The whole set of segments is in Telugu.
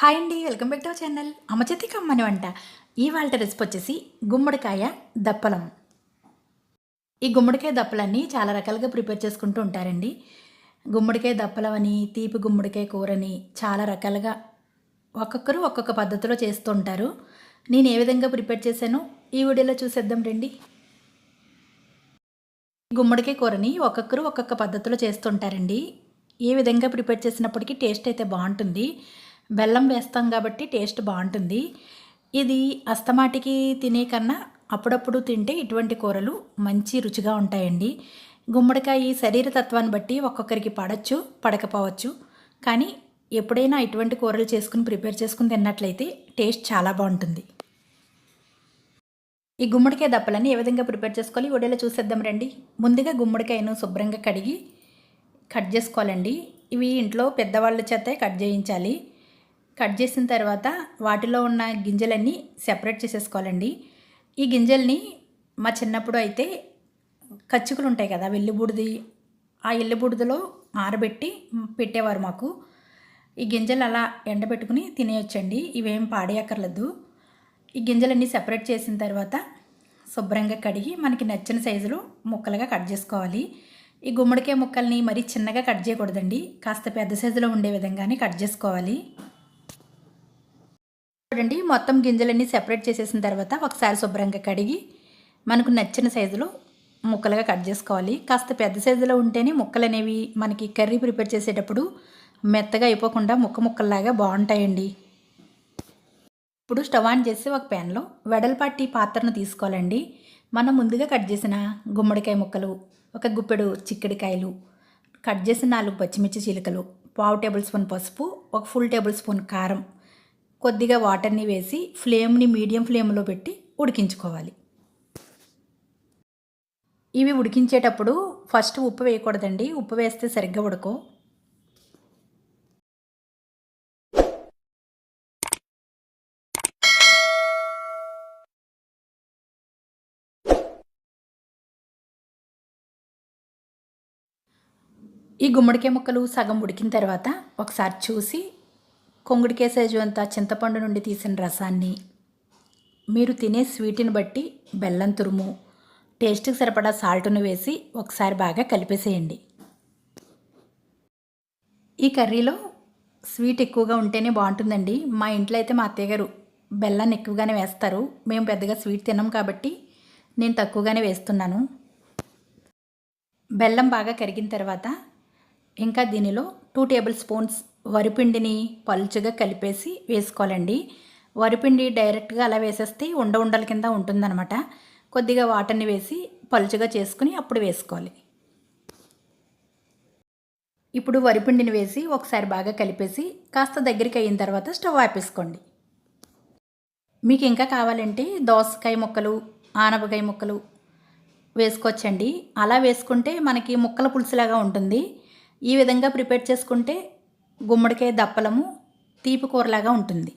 హాయ్ అండి వెల్కమ్ బ్యాక్ టు ఛానల్. అమ్మచేతి కమ్మని వంట. ఇవాళ రెసిపీ వచ్చేసి గుమ్మడికాయ దప్పలం. ఈ గుమ్మడికాయ దప్పలన్నీ చాలా రకాలుగా ప్రిపేర్ చేసుకుంటూ ఉంటారండి. గుమ్మడికాయ దప్పలం అని తీపి గుమ్మడికాయ కూరని చాలా రకాలుగా ఒక్కొక్కరు ఒక్కొక్క పద్ధతిలో చేస్తూ ఉంటారు. నేను ఏ విధంగా ప్రిపేర్ చేశానో ఈ వీడియోలో చూసేద్దాం రండి. గుమ్మడికాయ కూరని ఒక్కొక్కరు ఒక్కొక్క పద్ధతిలో చేస్తుంటారండి ఏ విధంగా ప్రిపేర్ చేసినప్పటికీ టేస్ట్ అయితే బాగుంటుంది. బెల్లం వేస్తాం కాబట్టి టేస్ట్ బాగుంటుంది. ఇది అస్తమాటికి తినే కన్నా అప్పుడప్పుడు తింటే ఇటువంటి కూరలు మంచి రుచిగా ఉంటాయండి. గుమ్మడికాయ శరీర తత్వాన్ని బట్టి ఒక్కొక్కరికి పడచ్చు పడకపోవచ్చు. కానీ ఎప్పుడైనా ఇటువంటి కూరలు చేసుకుని ప్రిపేర్ చేసుకుని తిన్నట్లయితే టేస్ట్ చాలా బాగుంటుంది. ఈ గుమ్మడికాయ దప్పలని ఏ విధంగా ప్రిపేర్ చేసుకోవాలి వీడియోలో చూసేద్దాం రండి. ముందుగా గుమ్మడికాయను శుభ్రంగా కడిగి కట్ చేసుకోవాలండి. ఇవి ఇంట్లో పెద్దవాళ్ళ చేత కట్ చేయించాలి. కట్ చేసిన తర్వాత వాటిలో ఉన్న గింజలన్నీ సెపరేట్ చేసేసుకోవాలండి. ఈ గింజల్ని మా చిన్నప్పుడు అయితే కచ్చుకులు ఉంటాయి కదా వెల్లిబుడిది ఆ ఎల్లిబుడిదలో ఆరబెట్టి పెట్టేవారు మాకు. ఈ గింజలు అలా ఎండబెట్టుకుని తినేయొచ్చండి ఇవేం పాడేయక్కర్లేదు ఈ గింజలన్నీ సెపరేట్ చేసిన తర్వాత శుభ్రంగా కడిగి మనకి నచ్చిన సైజులో ముక్కలుగా కట్ చేసుకోవాలి. ఈ గుమ్మడికాయ ముక్కల్ని మరీ చిన్నగా కట్ చేయకూడదండి కాస్త పెద్ద సైజులో ఉండే విధంగానే కట్ చేసుకోవాలి. చూడండి మొత్తం గింజలన్నీ సెపరేట్ చేసేసిన తర్వాత ఒకసారి శుభ్రంగా కడిగి మనకు నచ్చిన సైజులో ముక్కలుగా కట్ చేసుకోవాలి. కాస్త పెద్ద సైజులో ఉంటేనే ముక్కలు అనేవి మనకి కర్రీ ప్రిపేర్ చేసేటప్పుడు మెత్తగా అయిపోకుండా ముక్క ముక్కల్లాగా బాగుంటాయండి. ఇప్పుడు స్టవ్ ఆన్ చేసి ఒక ప్యాన్లో వెడల్పాటి పాత్రను తీసుకోవాలండి. మనం ముందుగా కట్ చేసిన గుమ్మడికాయ ముక్కలు ఒక గుప్పెడు చిక్కడికాయలు కట్ చేసిన నాలుగు పచ్చిమిర్చి చిలుకలు పావు టేబుల్ స్పూన్ పసుపు ఒక ఫుల్ టేబుల్ స్పూన్ కారం కొద్దిగా వాటర్ని వేసి ఫ్లేమ్ని మీడియం ఫ్లేమ్లో పెట్టి ఉడికించుకోవాలి. ఇవి ఉడికించేటప్పుడు ఫస్ట్ ఉప్పు వేయకూడదండి. ఉప్పు వేస్తే సరిగ్గా ఉడకో ఈ గుమ్మడికాయ ముక్కలు సగం ఉడికిన తర్వాత ఒకసారి చూసి కొంగుడికే సైజు అంతా చింతపండు నుండి తీసిన రసాన్ని మీరు తినే స్వీట్ని బట్టి బెల్లం తురుము టేస్ట్కి సరిపడా సాల్ట్ను వేసి ఒకసారి బాగా కలిపేసేయండి. ఈ కర్రీలో స్వీట్ ఎక్కువగా ఉంటేనే బాగుంటుందండి. మా ఇంట్లో అయితే మా అత్తయ్య గారు బెల్లాన్ని ఎక్కువగానే వేస్తారు. మేము పెద్దగా స్వీట్ తినం కాబట్టి నేను తక్కువగానే వేస్తున్నాను. బెల్లం బాగా కరిగిన తర్వాత ఇంకా దీనిలో టూ టేబుల్ స్పూన్స్ వరిపిండిని పలుచగా కలిపేసి వేసుకోవాలండి. వరిపిండి డైరెక్ట్గా అలా వేసేస్తే ఉండ ఉండల కింద ఉంటుందన్నమాట. కొద్దిగా వాటర్ని వేసి పలుచగా చేసుకుని అప్పుడు వేసుకోవాలి. ఇప్పుడు వరిపిండిని వేసి ఒకసారి బాగా కలిపేసి కాస్త దగ్గరికి అయిన తర్వాత స్టవ్ ఆపేసుకోండి. మీకు ఇంకా కావాలంటే దోసకాయ ముక్కలు ఆనపకాయ ముక్కలు వేసుకోవచ్చండి. అలా వేసుకుంటే మనకి ముక్కల పులుసులాగా ఉంటుంది. ఈ విధంగా ప్రిపేర్ చేసుకుంటే గుమ్మడికాయ దప్పలము తీపి కూరలాగా ఉంటుంది.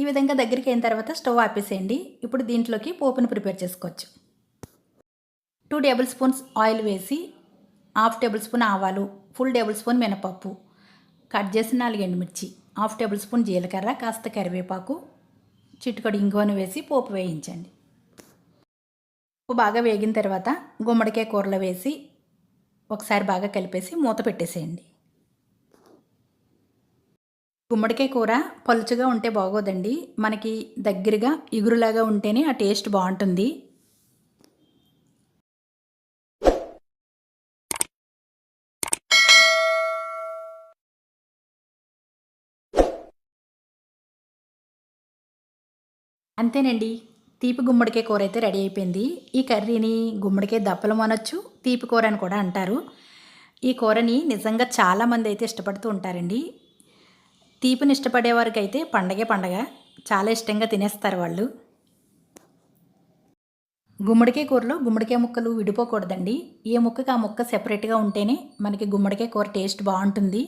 ఈ విధంగా దగ్గరికి అయిన తర్వాత స్టవ్ ఆపేసేయండి. ఇప్పుడు దీంట్లోకి పోపును ప్రిపేర్ చేసుకోవచ్చు. టూ టేబుల్ స్పూన్స్ ఆయిల్ వేసి హాఫ్ టేబుల్ స్పూన్ ఆవాలు ఫుల్ టేబుల్ స్పూన్ మినపప్పు కట్ చేసిన నాలుగు ఎండుమిర్చి హాఫ్ టేబుల్ స్పూన్ జీలకర్ర కాస్త కరివేపాకు చిట్టుకడి ఇంగువను వేసి పోపు వేయించండి. పోపు బాగా వేగిన తర్వాత గుమ్మడికాయ కూరలో వేసి ఒకసారి బాగా కలిపేసి మూత పెట్టేసేయండి. గుమ్మడికాయ కూర పలుచుగా ఉంటే బాగోదండి. మనకి దగ్గరగా ఇగురులాగా ఉంటేనే ఆ టేస్ట్ బాగుంటుంది. అంతేనండి. తీపి గుమ్మడికాయ కూర అయితే రెడీ అయిపోయింది. ఈ కర్రీని గుమ్మడికాయ దప్పలం అనొచ్చు తీపి కూర అని కూడా అంటారు. ఈ కూరని నిజంగా చాలామంది అయితే ఇష్టపడుతూ ఉంటారండి. తీపిని ఇష్టపడేవారికి అయితే పండగే పండగ. చాలా ఇష్టంగా తినేస్తారు వాళ్ళు. గుమ్మడికాయ కూరలో గుమ్మడికాయ ముక్కలు విడిపోకూడదండి. ఏ ముక్కకి ఆ ముక్క సెపరేట్గా ఉంటేనే మనకి గుమ్మడికాయ కూర టేస్ట్ బాగుంటుంది.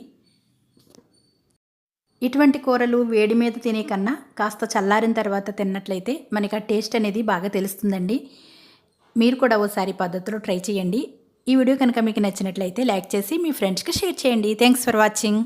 ఇటువంటి కూరలు వేడి మీద తినే కన్నా కాస్త చల్లారిన తర్వాత తిన్నట్లయితే మనకి ఆ టేస్ట్ అనేది బాగా తెలుస్తుందండి. మీరు కూడా ఓసారి పద్ధతిలో ట్రై చేయండి. ఈ వీడియో కనుక మీకు నచ్చినట్లయితే లైక్ చేసి మీ ఫ్రెండ్స్కి షేర్ చేయండి. Thanks for watching.